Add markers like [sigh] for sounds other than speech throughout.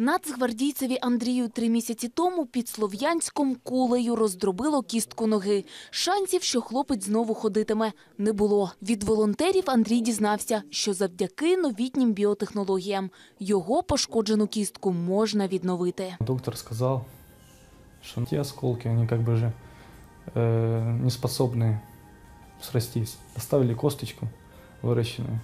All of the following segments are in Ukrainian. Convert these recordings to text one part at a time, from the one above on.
Нацгвардійцеві Андрію три місяці тому під Слов'янськом кулею роздробило кістку ноги. Шансів, що хлопець знову ходитиме, не було. Від волонтерів Андрій дізнався, що завдяки новітнім біотехнологіям його пошкоджену кістку можна відновити. Доктор сказал, что те осколки, они как бы же э, не способны срастись. Оставили косточку выращенную.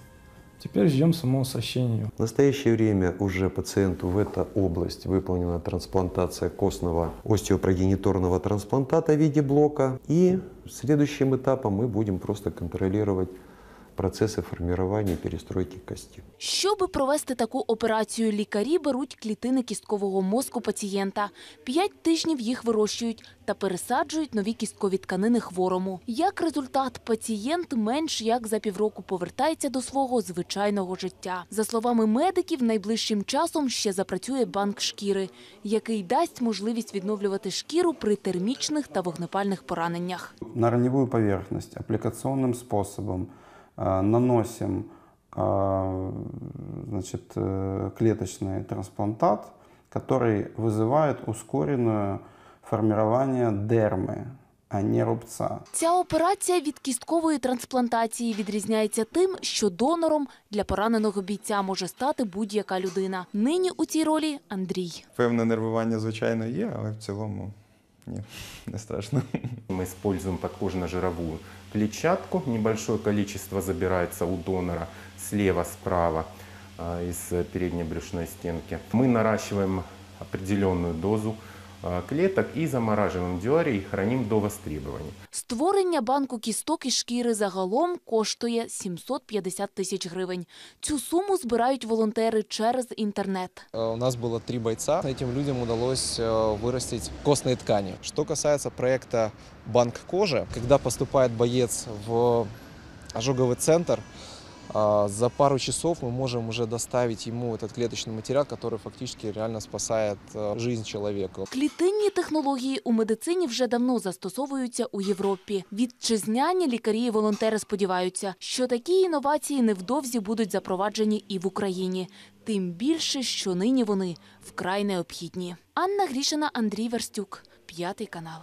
Теперь ждем самого сращения. В настоящее время уже пациенту в эта область выполнена трансплантация костного остеопрогениторного трансплантата в виде блока. И следующим этапом мы будем просто контролировать процессы формирования и перестройки кости. Щоби провести таку операцію, лікарі беруть клітини кісткового мозку пацієнта. П'ять тижнів їх вирощують та пересаджують нові кісткові тканини хворому. Як результат, пацієнт менш як за півроку повертається до свого звичайного життя. За словами медиків, найближчим часом ще запрацює банк шкіри, який дасть можливість відновлювати шкіру при термічних та вогнепальних пораненнях. на раневую поверхность аппликационным способом э, наносим э, значит, э, клеточный трансплантат, который вызывает ускоренное формирование дермы, а не рубца. Ця операція від кісткової трансплантації відрізняється тим, що донором для пораненого бійця може стати будь-яка людина. Нині у цій ролі Андрій. Певне нервування, звичайно, є, але в цілому ні, [laughs] не страшно. Мы используем подкожно-жировую клетчатку. Небольшое количество забирается у донора слева, справа а, из передней брюшной стенки. Мы наращиваем определенную дозу клеток и замораживаем в диаре и храним до востребования. Створення банку кісток і шкіри загалом коштує 750 тисяч гривень. Цю суму збирають волонтери через інтернет. Э, У нас было три бойца. Этим людям удалось э, вырастить костные ткани. Что касается проекта «Банк кожи», когда поступает боец в ожоговый центр, а, за пару часов мы можем уже доставить ему этот клеточный материал, который фактически реально спасает э, жизнь человека. Клітинні технології у медицині вже давно застосовуються у Європі. Вітчизняні лікарі і волонтери сподіваються, що такі інновації невдовзі будуть запроваджені і в Україні. Тим більше, що нині вони вкрай необхідні. Анна Грішина, Андрій Верстюк, п'ятий канал.